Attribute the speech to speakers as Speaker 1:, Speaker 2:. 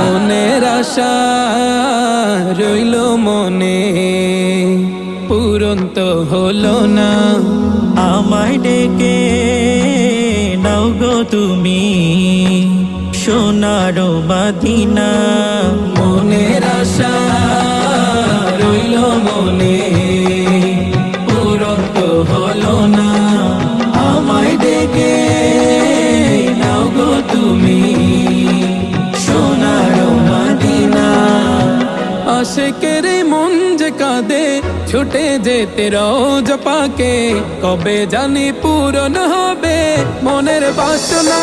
Speaker 1: মনের আশা রইল মনে পূরণ তো হলো না।
Speaker 2: আমায় ডেকে নাও গো তুমি সোনার মাদিনা
Speaker 1: মনের আশা রইল মনে পূরণ তো হলো না। আশেকের মন যে কাঁদে ছুটে যেতে রোজ পাকে। কবে জানি পূরণ হবে মনের বাসনা।